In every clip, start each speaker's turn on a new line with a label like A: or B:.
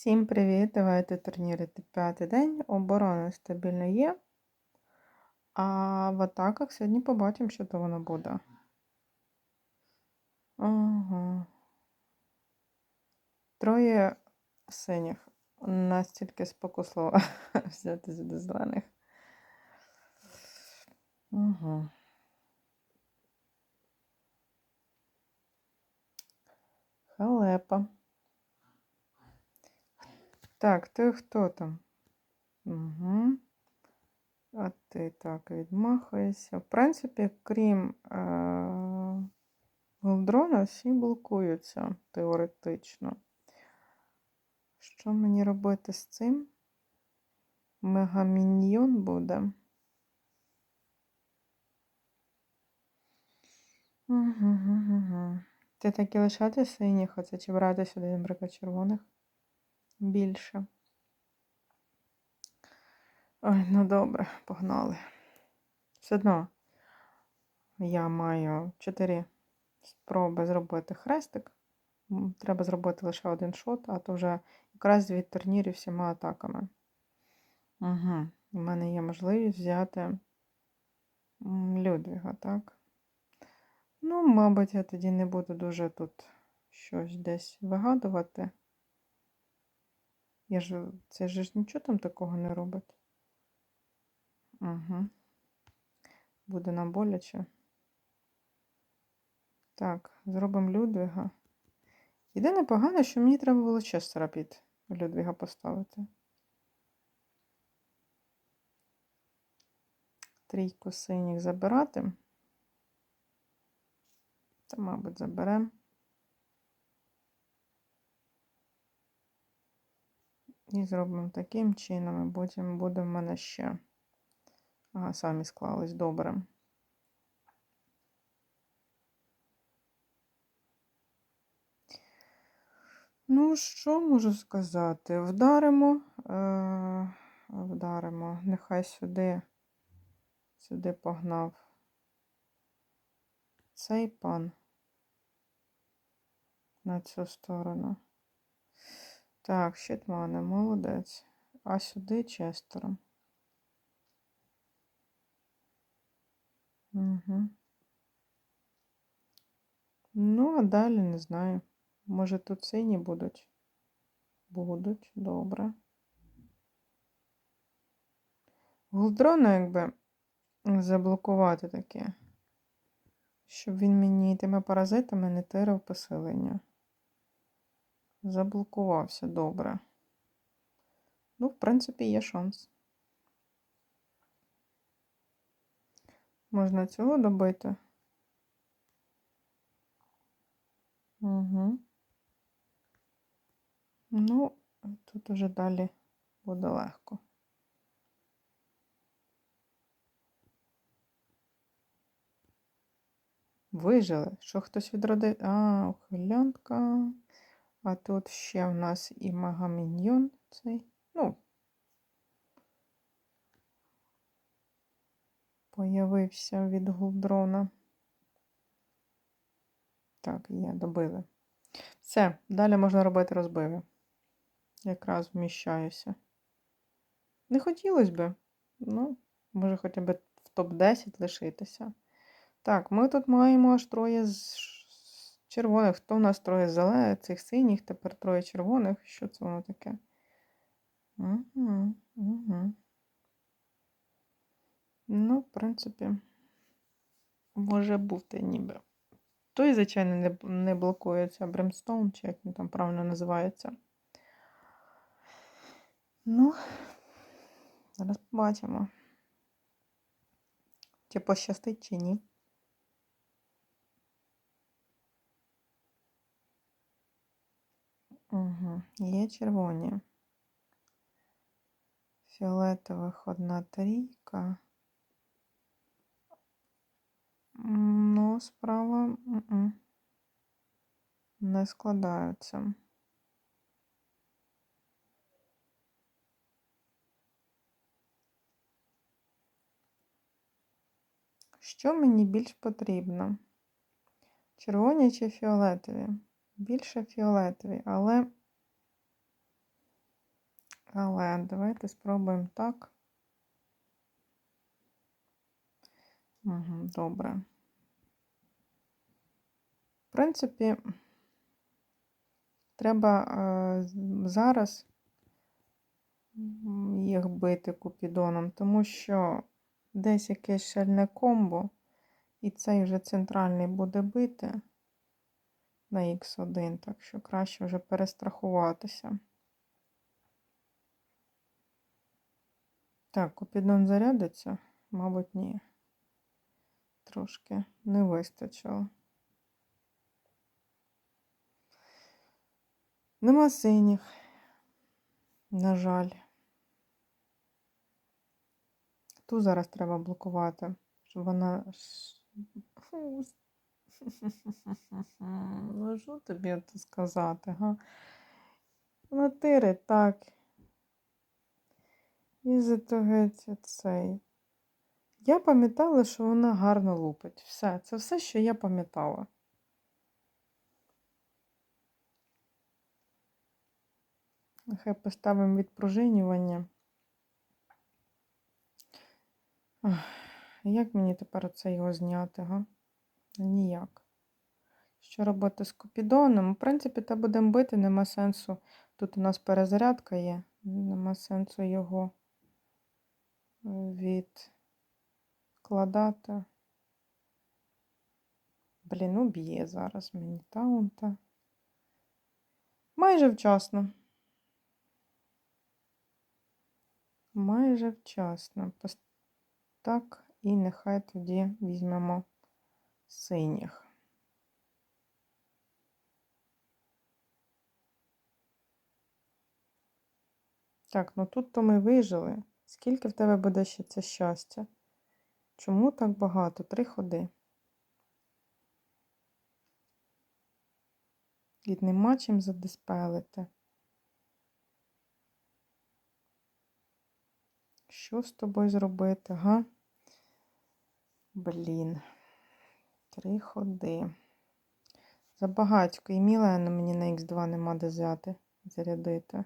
A: Всім привіт! Давайте турнірити п'ятий день. Оборона стабільно є. А в атаках сьогодні побачимо, що то воно буде. Ага. Троє синіх. Настільки спокусливо взяти до зелених. Угу. Халепа. Так, ти хто там? Угу. А ти так відмахуєшся. В принципі, крім е- Голдрона, всі блокуються теоретично. Що мені робити з цим? Мегаміньйон буде. Угу. Ти таки лишати синіх, оце чи брати сюди, наприклад, червоних? Більше. Ой, ну добре, погнали. Все одно я маю 4 спроби зробити хрестик. Треба зробити лише один шот, а то вже якраз від турнірів всіма атаками. Угу. У мене є можливість взяти Людвіга, так? Ну, мабуть, я тоді не буду дуже тут щось десь вигадувати. Я ж, це ж нічого там такого не робить. Угу. Буде нам боляче. Так, зробимо Людвіга. Єдине погане, що мені треба було Честера під Людвіга поставити. Трійку синіх забирати. Та, мабуть, заберемо. І зробимо таким чином, і потім буде в мене ще. Ага, самі склались добре. Ну, що можу сказати? Вдаримо, е, вдаримо, нехай сюди, сюди погнав цей пан на цю сторону. Так, щитмани, молодець. А сюди честером. Угу. Ну, а далі не знаю. Може тут сині будуть? Будуть, добре. Голдрона, якби заблокувати таке, щоб він мені тими паразитами не тирав поселення. Заблокувався добре. Ну, в принципі, є шанс. Можна цього добити. Угу. Ну, тут уже далі буде легко. Вижили, що хтось відродив. А, ухилянка. А тут ще в нас і магаміньйон цей. Ну, появився від гулдрона. Так, є, добили. Все, далі можна робити розбиви. Якраз вміщаюся. Не хотілося б, ну, може, хоча б в топ-10 лишитися. Так, ми тут маємо аж троє з червоних. Хто в нас троє зелених, цих синіх, тепер троє червоних. Що це воно таке? Угу, угу. Ну, в принципі, може бути ніби. Той, звичайно, не, не блокується Бремстоун, чи як він там правильно називається. Ну, зараз побачимо. Чи пощастить, чи ні. Угу. Є червоні. Фіолетових одна трійка. Ну, справа не складаються. Що мені більш потрібно? Червоні чи фіолетові? Більше фіолетові, але Але давайте спробуємо так. Угу, добре. В принципі, треба е, зараз їх бити купідоном, тому що десь якесь шальне комбо, і цей вже центральний буде бити на Х1, так що краще вже перестрахуватися. Так, купідон зарядиться? Мабуть, ні. Трошки не вистачило. Нема синіх. На жаль. Ту зараз треба блокувати, щоб вона. Ну, що тобі це сказати, га? Вона так. І затугається цей. Я пам'ятала, що вона гарно лупить. Все, це все, що я пам'ятала. Нехай поставимо відпружинювання. Ах, Як мені тепер оце його зняти, га? Ніяк. Що робити з купідоном? В принципі, та будемо бити, нема сенсу. Тут у нас перезарядка є, нема сенсу його відкладати. Блін, уб'є зараз мені таунта. Майже вчасно. Майже вчасно. Так, і нехай тоді візьмемо синіх. Так, ну тут то ми вижили. Скільки в тебе буде ще це щастя? Чому так багато? Три ходи. І нема чим задиспелити. Що з тобою зробити, га? Блін. Три ходи. Забагатько. І Мілену мені на Х2 нема де взяти, зарядити.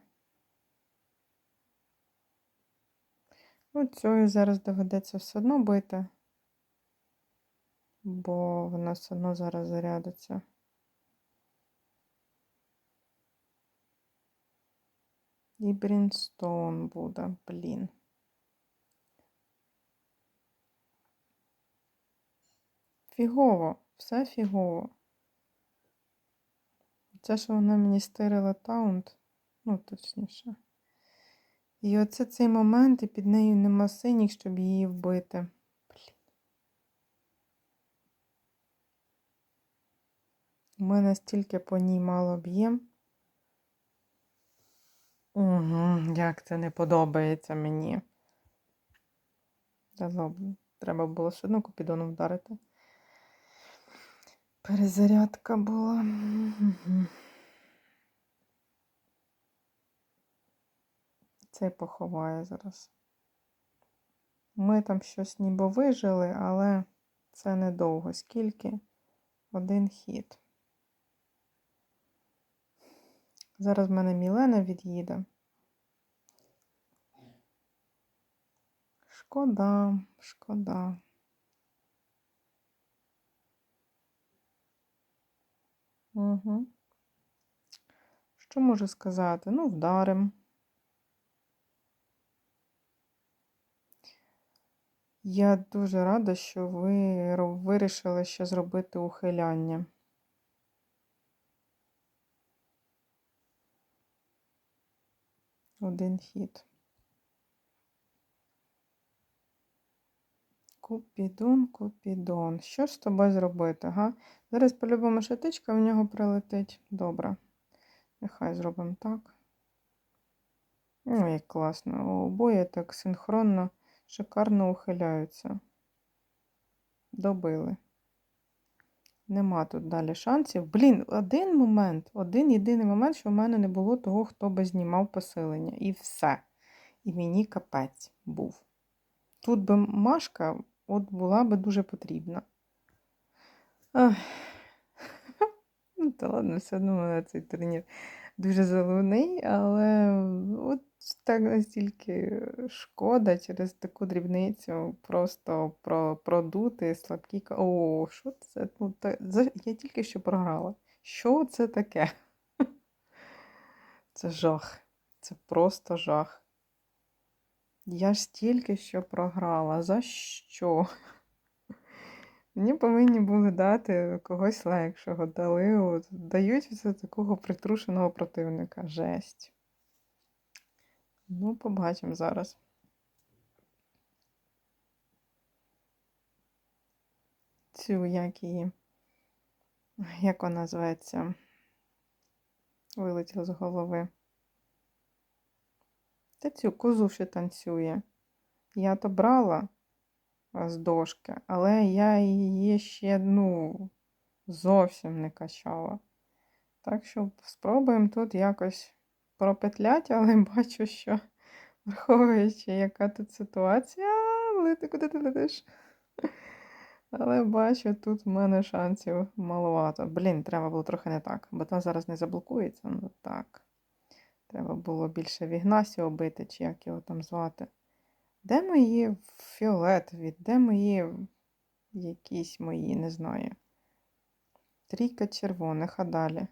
A: Ну, цього зараз доведеться все одно бити, бо вона все одно зараз зарядиться. І Брінстоун буде, блін. Фігово, все фігово. Це, що вона мені стирила таунт, ну, точніше. І оце цей момент, і під нею нема синіх, щоб її вбити. Блін. Ми настільки по ній мало б'ємо. Угу, як це не подобається мені. Треба було все одно купідоном вдарити. Перезарядка була. Мгм. Цей поховає зараз. Ми там щось ніби вижили, але це недовго. Скільки? Один хід. Зараз в мене Мілена від'їде. Шкода, шкода. Угу. Що можу сказати? Ну, вдарим. Я дуже рада, що ви вирішили ще зробити ухиляння. Один хід. Купідон, купідон. Що ж з тобою зробити, га? Зараз по-любому шатичка в нього прилетить. Добре. Нехай зробимо так. Ну, як класно. Обоє так синхронно, шикарно ухиляються. Добили. Нема тут далі шансів. Блін, один момент, один єдиний момент, що в мене не було того, хто би знімав посилення. І все. І мені капець був. Тут би Машка от була би дуже потрібна. Ну, та ладно, все одно мене цей турнір дуже заливний, але от так настільки шкода через таку дрібницю просто про, продути слабкі. О, що це? Ну, та, я тільки що програла. Що це таке? Це жах. Це просто жах. Я ж тільки що програла. За що? Мені повинні були дати когось легшого. Дали, от, дають такого притрушеного противника. Жесть. Ну, побачимо зараз. Цю, як її. Як вона зветься? Вилетіла з голови. Та цю козу ще танцює. Я то брала з дошки, але я її ще, ну, зовсім не качала. Так що спробуємо тут якось пропетлять, але бачу, що враховуючи, яка тут ситуація, лети, куди ти летиш? Але бачу, тут в мене шансів маловато. Блін, треба було трохи не так, бо там зараз не заблокується. Ну так. Треба було більше Вігнасі обити, чи як його там звати. Де мої фіолетові? Де мої якісь мої, не знаю. Трійка червоних, а далі.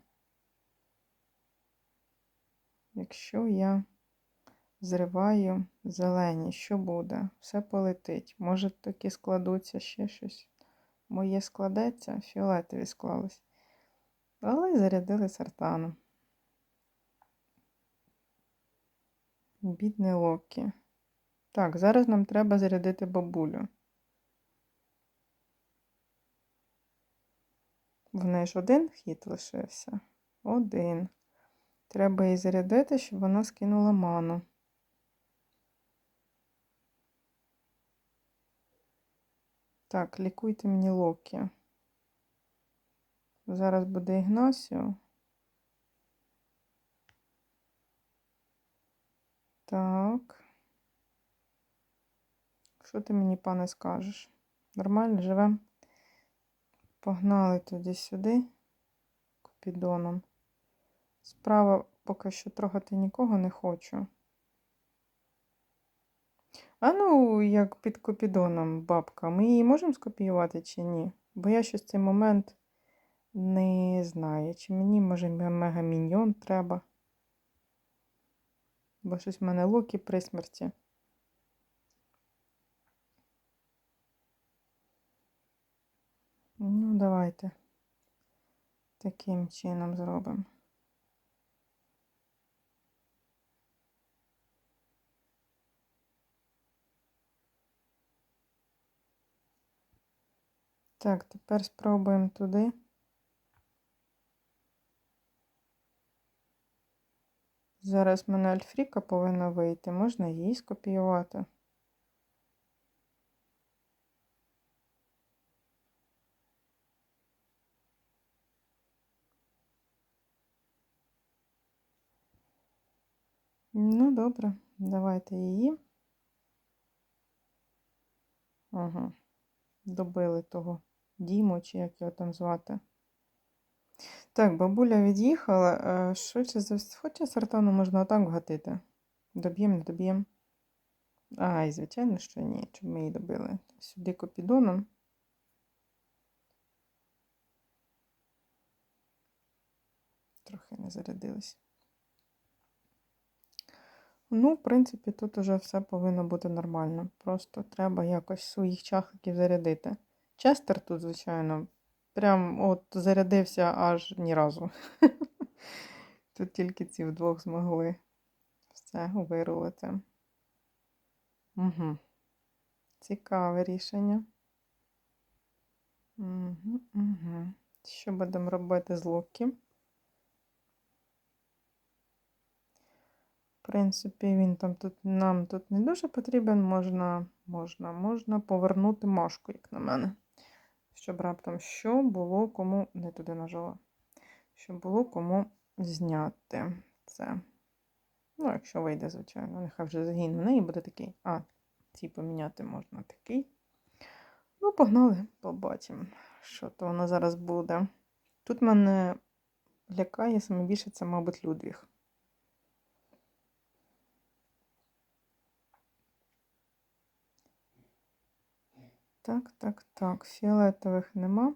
A: Якщо я зриваю зелені, що буде? Все полетить. Може, таки складуться ще щось. Моє складеться, фіолетові склались. Але зарядили сартану. Бідний Локі. Так, зараз нам треба зарядити бабулю. В неї ж один хід лишився. Один. Треба її зарядити, щоб вона скинула ману. Так, лікуйте мені Локі. Зараз буде Ігнасіо. Так. Що ти мені, пане, скажеш? Нормально живем? Погнали тоді сюди купідоном. Справа поки що трогати нікого не хочу. А ну, як під купідоном бабка, ми її можемо скопіювати чи ні? Бо я щось цей момент не знаю. Чи мені, може, мегаміньйон треба. Бо щось в мене локі при смерті. Ну, давайте таким чином зробимо. Так, тепер спробуємо туди. Зараз мене Альфріка повинна вийти. Можна її скопіювати. Ну, добре, давайте її. Ага. Добили того Діму, чи як його там звати. Так, бабуля від'їхала. Е, Швидше за все, хоча сартану можна отак вгатити. Доб'ємо, не доб'ємо. Ай, звичайно, що ні, щоб ми її добили. Сюди копідоном. Трохи не зарядились. Ну, в принципі, тут уже все повинно бути нормально. Просто треба якось своїх чахликів зарядити. Честер тут, звичайно, прям от зарядився аж ні разу. Тут тільки ці вдвох змогли все вирулити. Угу. Цікаве рішення. Угу, угу. Що будемо робити з Локі? В принципі, він там тут нам тут не дуже потрібен. Можна, можна, можна повернути машку, як на мене. Щоб раптом що було кому. Не туди нажала. Щоб було кому зняти це. Ну, якщо вийде, звичайно, нехай вже загін в неї буде такий. А, ці поміняти можна такий. Ну, погнали, побачимо, що то воно зараз буде. Тут мене лякає саме більше, це, мабуть, Людвіг. Так, так, так. Фіолетових нема.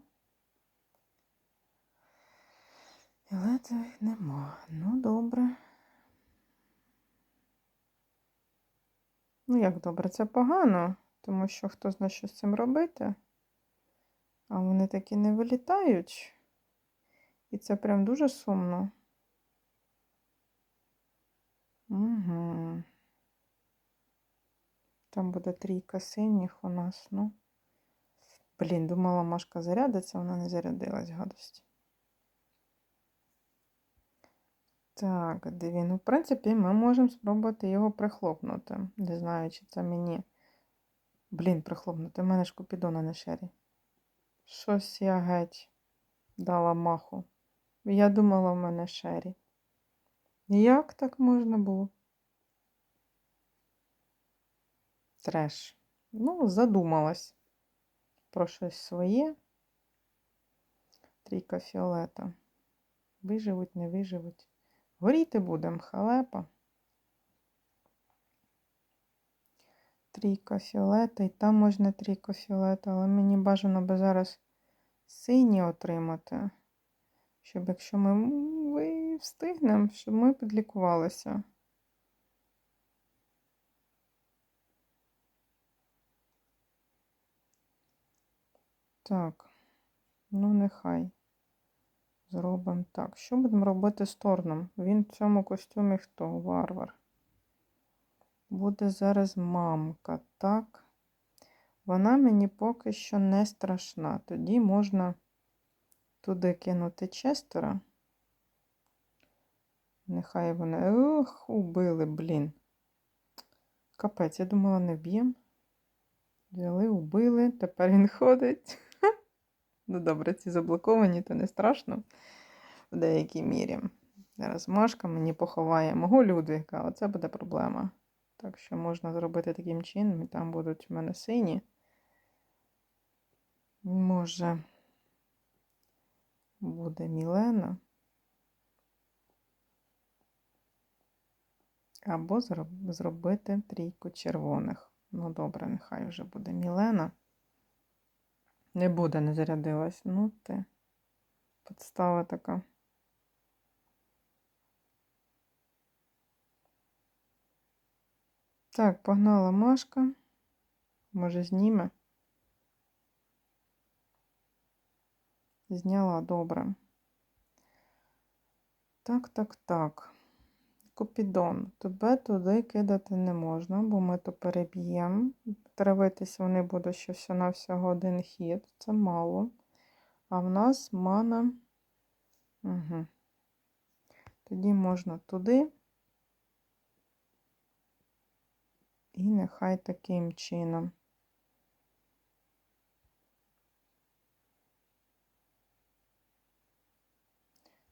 A: Фіолетових нема. Ну, добре. Ну, як добре, це погано, тому що хто знає, що з цим робити. А вони такі не вилітають. І це прям дуже сумно. Угу. Там буде трійка синіх у нас, ну. Блін, думала, Машка зарядиться, вона не зарядилась, гадость. Так, диві, ну, в принципі, ми можемо спробувати його прихлопнути. Не знаю, чи це мені. Блін, прихлопнути. У мене ж купідона на шері. Щось я геть дала маху. Я думала, в мене шері. Як так можна було? Треш. Ну, задумалась про щось своє. Трійка фіолета. Виживуть, не виживуть. Горіти будемо, халепа. Трійка фіолета, і там можна трійка фіолета, але мені бажано би зараз сині отримати, щоб якщо ми ви встигнемо, щоб ми підлікувалися. Так, ну нехай. Зробимо так. Що будемо робити з Торном? Він в цьому костюмі хто? Варвар. Буде зараз мамка, так? Вона мені поки що не страшна. Тоді можна туди кинути Честера. Нехай вони. Ух, убили, блін. Капець, я думала, не вб'єм. Взяли, убили, тепер він ходить. Ну, добре, ці заблоковані, то не страшно в деякій мірі. Зараз Машка мені поховає мого Людвіка, оце буде проблема. Так що можна зробити таким чином, і там будуть у мене сині. Може, буде Мілена. Або зробити трійку червоних. Ну, добре, нехай вже буде Мілена. Не буде, не зарядилась. Ну, ти. Подстава така. Так, погнала Машка. Може, зніме. Зняла добре. Так, так, так. Купідон. Тебе туди кидати не можна, бо ми то переб'ємо. Травитись вони будуть ще всього-навсього один хід. Це мало. А в нас мана. Угу. Тоді можна туди. І нехай таким чином.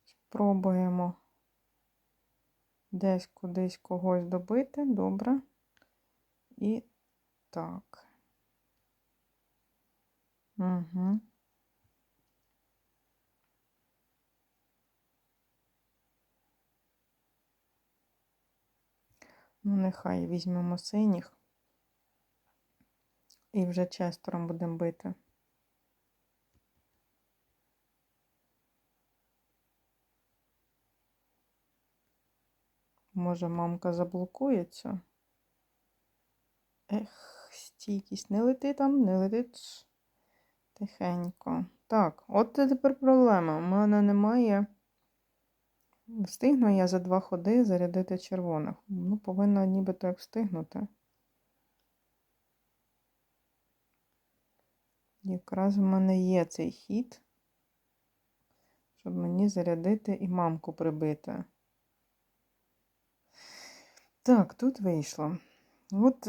A: Спробуємо десь кудись когось добити, добре. І так. Угу. Ну, нехай візьмемо синіх і вже честером будемо бити. Може, мамка заблокується? Ех, стійкість не лети там, не летить тихенько. Так, от це тепер проблема. У мене немає. Встигну я за два ходи зарядити червоних. Ну, повинна нібито як встигнути. Якраз в мене є цей хід, щоб мені зарядити і мамку прибити. Так, тут вийшло. От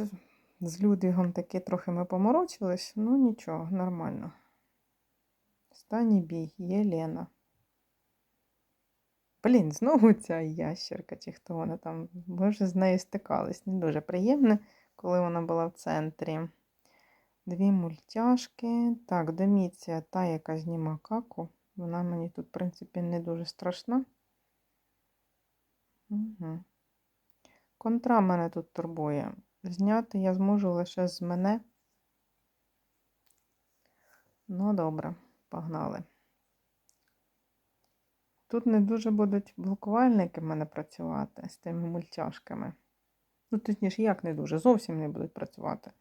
A: з Людвігом таки трохи ми поморочились, ну нічого, нормально. Останній бій є Лена. Блін, знову ця ящерка, чи хто вона там. Ми вже з нею стикались. Не дуже приємно, коли вона була в центрі. Дві мультяшки. Так, Деміція, та, яка зніма каку. Вона мені тут, в принципі, не дуже страшна. Угу. Контра мене тут турбує. Зняти я зможу лише з мене. Ну, добре, погнали. Тут не дуже будуть блокувальники в мене працювати з тими мультяшками. Ну, точніше, як не дуже, зовсім не будуть працювати.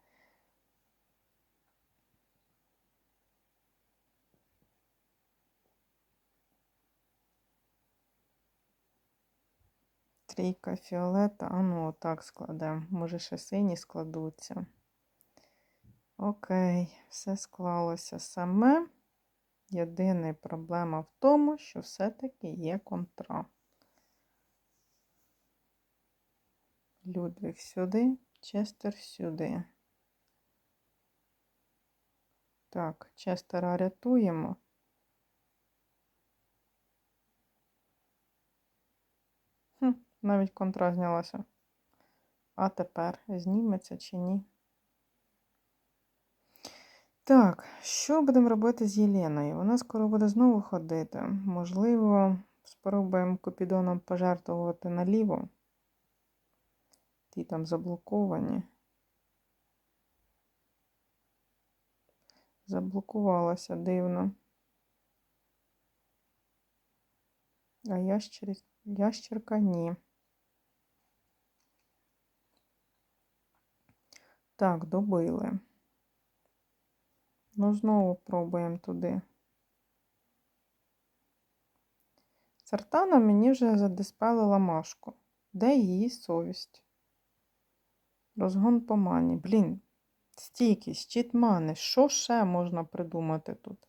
A: Трійка фіолета, а ну отак складемо. Може, ще сині складуться. Окей, все склалося саме. Єдина проблема в тому, що все-таки є контра. Людвиг сюди, Честер сюди. Так, Честера рятуємо. Навіть контра знялася. А тепер зніметься чи ні? Так, що будемо робити з Єленою? Вона скоро буде знову ходити. Можливо, спробуємо Купідоном пожертвувати наліво. Ті там заблоковані. Заблокувалася дивно. А ящер... ящерка ні. Так, добили. Ну, знову пробуємо туди. Сартана мені вже задиспелила машку. Де її совість? Розгон по мані. Блін, стійкість, щит мани. Що ще можна придумати тут?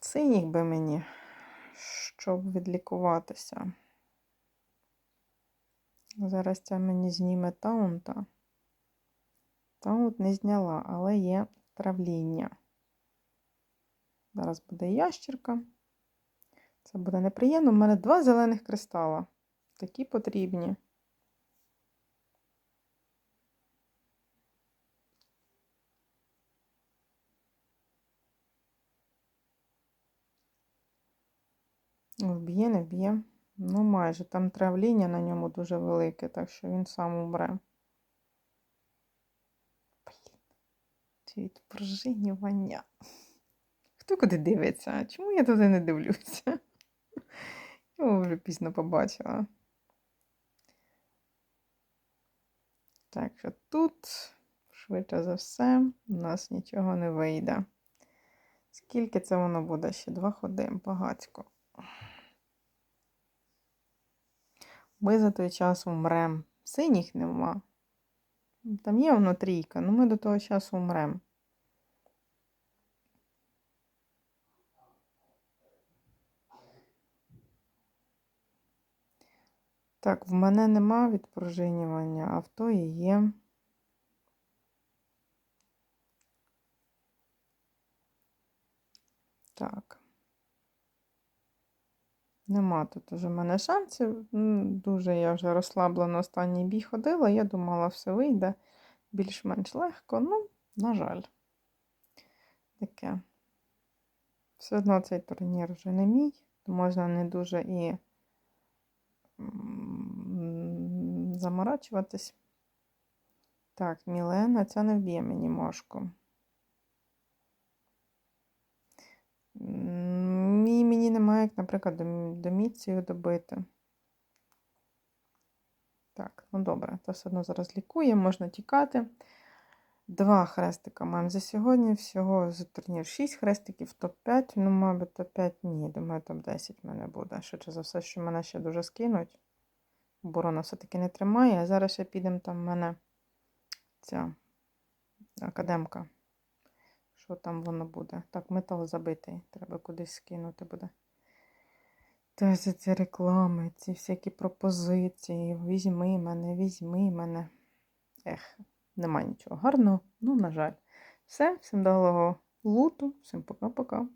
A: Синіх би мені, щоб відлікуватися. Зараз це мені зніме таунта. Таунт не зняла, але є травління. Зараз буде ящірка. Це буде неприємно. У мене два зелених кристала. Такі потрібні. Вб'є, не б'є. Ну, майже. Там травління на ньому дуже велике, так що він сам умре. Блін. Відпружинювання. Хто куди дивиться? Чому я туди не дивлюся? Його вже пізно побачила. Так що тут, швидше за все, у нас нічого не вийде. Скільки це воно буде? Ще два ходи, багатько. Ми за той час умрем. Синіх нема. Там є воно трійка, але ми до того часу умрем. Так, в мене нема відпружинювання, а в тої є. Так. Нема тут уже в мене шансів. Дуже я вже розслаблено останній бій ходила. Я думала, все вийде більш-менш легко. Ну, на жаль, таке. Все одно цей турнір вже не мій, можна не дуже і заморачуватись. Так, Мілена, ця не вб'є мені мошку. Як, наприклад, доміцію добити. Так, ну добре, то все одно зараз лікує, можна тікати. Два хрестика маємо за сьогодні. Всього за турнір 6 хрестиків, топ-5. Ну, мабуть, топ-5 ні. Думаю, топ-10 в мене буде. Швидше за все, що мене ще дуже скинуть. Оборона все-таки не тримає. А зараз ще підемо там в мене ця академка. Що там воно буде? Так, метал забитий. Треба кудись скинути буде. За ці реклами, ці всякі пропозиції. Візьми мене, візьми мене. Ех, нема нічого гарного. Ну, на жаль. Все, всім далого луту, всім пока-пока.